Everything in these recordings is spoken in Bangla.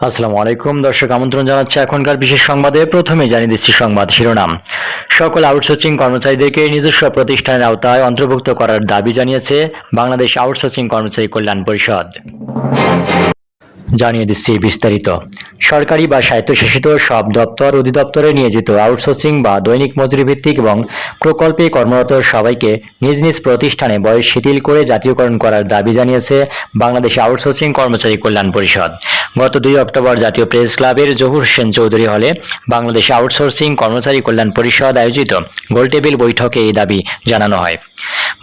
আসসালামু আলাইকুম। দর্শক, আমন্ত্রণ জানাচ্ছি এখনকার বিশেষ সংবাদে। প্রথমে জানিয়ে দিচ্ছি সংবাদ শিরোনাম। সকল আউটসোর্সিং কর্মচারীদেরকে নিজস্ব প্রতিষ্ঠানের আওতায় অন্তর্ভুক্ত করার দাবি জানিয়েছে বাংলাদেশ আউটসোর্সিং কর্মচারী কল্যাণ পরিষদ। জানিয়ে দিচ্ছি বিস্তারিত। সরকারি বা স্বায়ত্তশাসিত সব দপ্তর অধিদপ্তরে নিয়োজিত আউটসোর্সিং বা দৈনিক মজুরি ভিত্তিক এবং প্রকল্পে কর্মরত সবাইকে নিজ নিজ প্রতিষ্ঠানে বয়স শিথিল করে জাতীয়করণ করার দাবি জানিয়েছে বাংলাদেশ আউটসোর্সিং কর্মচারী কল্যাণ পরিষদ। গত দুই অক্টোবর জাতীয় প্রেস ক্লাবের জহুর সেন চৌধুরী হলে বাংলাদেশ আউটসোর্সিং, কর্মচারী কল্যাণ পরিষদ আয়োজিত গোলটেবিল বৈঠকে এই দাবি জানানো হয়।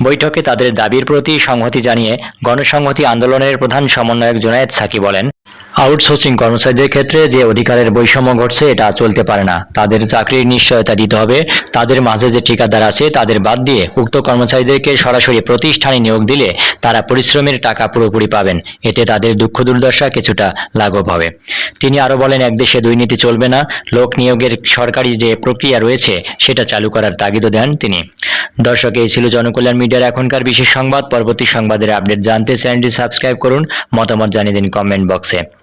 বৈঠকে তাদের দাবির প্রতি সংহতি জানিয়ে গণসংহতি আন্দোলনের প্রধান সমন্বয়ক জোনায়েদ সাকি বলেন আউটসোর্সিং কর্মচারীদের ক্ষেত্রে যে অধিকারের বৈষম্য ঘটছে, এটা চলতে পারে না। তাদের চাকরির নিশ্চয়তা দিতে হবে। তাদের মাঝে যে ঠিকাদার আছে, তাদের বাদ দিয়ে উক্ত কর্মচারীদেরকে সরাসরি প্রতিষ্ঠানে নিয়োগ দিলে তারা পরিশ্রমের টাকা পুরোপুরি পাবেন। এতে তাদের দুঃখ দুর্দশা কিছুটা লাঘব হবে। তিনি আরও বলেন, এক দেশে দুর্নীতি চলবে না। লোক নিয়োগের সরকারি যে প্রক্রিয়া রয়েছে, সেটা চালু করার তাগিদও দেন তিনি। দর্শক, এই ছিল জনকল্যাণ মিডিয়ার এখনকার বিশেষ সংবাদ। পরবর্তী সংবাদের আপডেট জানতে চ্যানেলটি সাবস্ক্রাইব করুন। মতামত জানিয়ে দিন কমেন্ট বক্সে।